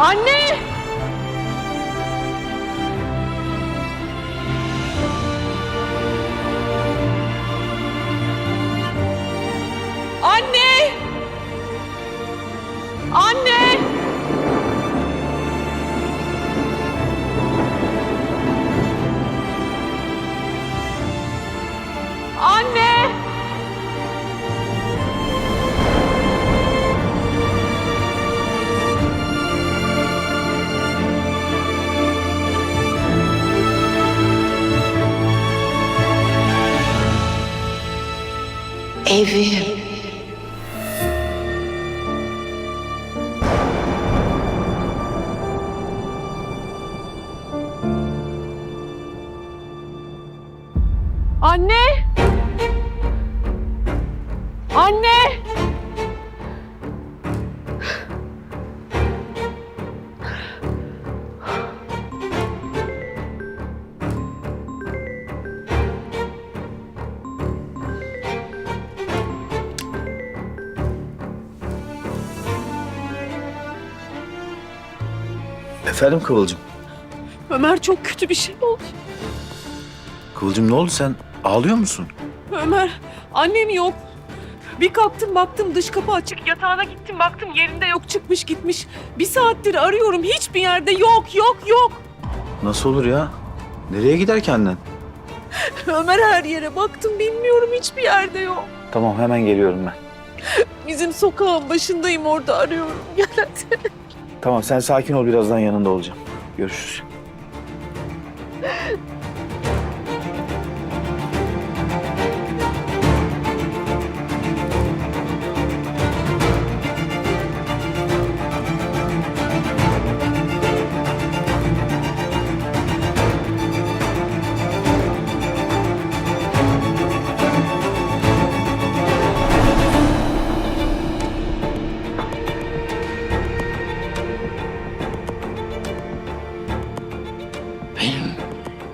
Anne! Evim. Anne! Anne! Efendim Kıvılcım. Ömer çok kötü bir şey oldu. Kıvılcım ne oldu sen? Ağlıyor musun? Ömer, annem yok. Bir kalktım baktım dış kapı açık. Yatağına gittim baktım yerinde yok çıkmış gitmiş. Bir saattir arıyorum hiçbir yerde yok yok yok. Nasıl olur ya? Nereye gider ki annen? Ömer her yere baktım bilmiyorum hiçbir yerde yok. Tamam hemen geliyorum ben. Bizim sokağın başındayım orada arıyorum. Gel hadi. Tamam sen sakin ol birazdan yanında olacağım. Görüşürüz.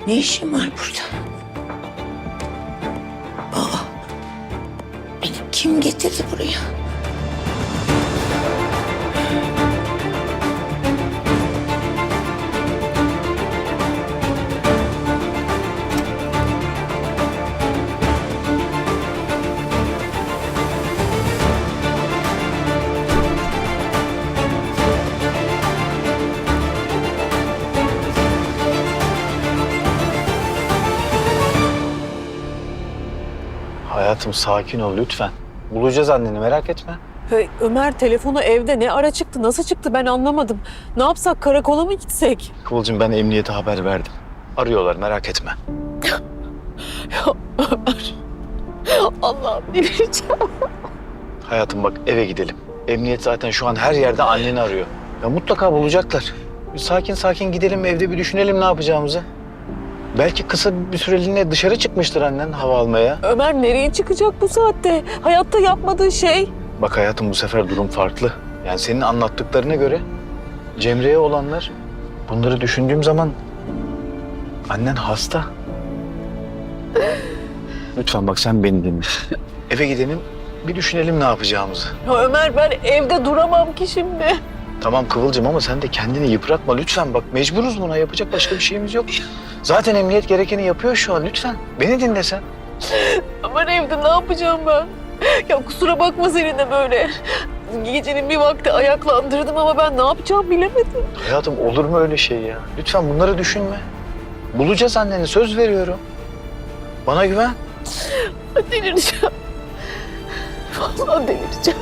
Ne işim var burada? Aa, beni kim getirdi buraya? Hayatım sakin ol lütfen. Bulacağız anneni merak etme. Hey, Ömer telefonu evde ne ara çıktı nasıl çıktı ben anlamadım. Ne yapsak karakola mı gitsek? Kıvılcım ben emniyete haber verdim. Arıyorlar merak etme. Ya Ömer. Allah'ım delireceğim. Hayatım bak eve gidelim. Emniyet zaten şu an her yerde anneni arıyor. Ya mutlaka bulacaklar. Bir sakin sakin gidelim evde bir düşünelim ne yapacağımızı. Belki kısa bir süreliğine dışarı çıkmıştır annen hava almaya. Ömer nereye çıkacak bu saatte? Hayatta yapmadığı şey. Bak hayatım bu sefer durum farklı. Yani senin anlattıklarına göre Cemre'ye olanlar bunları düşündüğüm zaman annen hasta. Lütfen bak sen beni dinle. Eve gidelim bir düşünelim ne yapacağımızı. Ya Ömer ben evde duramam ki şimdi. Tamam Kıvılcım ama sen de kendini yıpratma lütfen bak mecburuz buna yapacak başka bir şeyimiz yok. Zaten emniyet gerekeni yapıyor şu an lütfen. Beni dinle sen. Ömer evde ne yapacağım ben? Ya kusura bakma seni de böyle. Gecenin bir vakti ayaklandırdım ama ben ne yapacağım bilemedim. Hayatım olur mu öyle şey ya? Lütfen bunları düşünme. Bulacağız anneni söz veriyorum. Bana güven. Delireceğim. Vallahi delireceğim.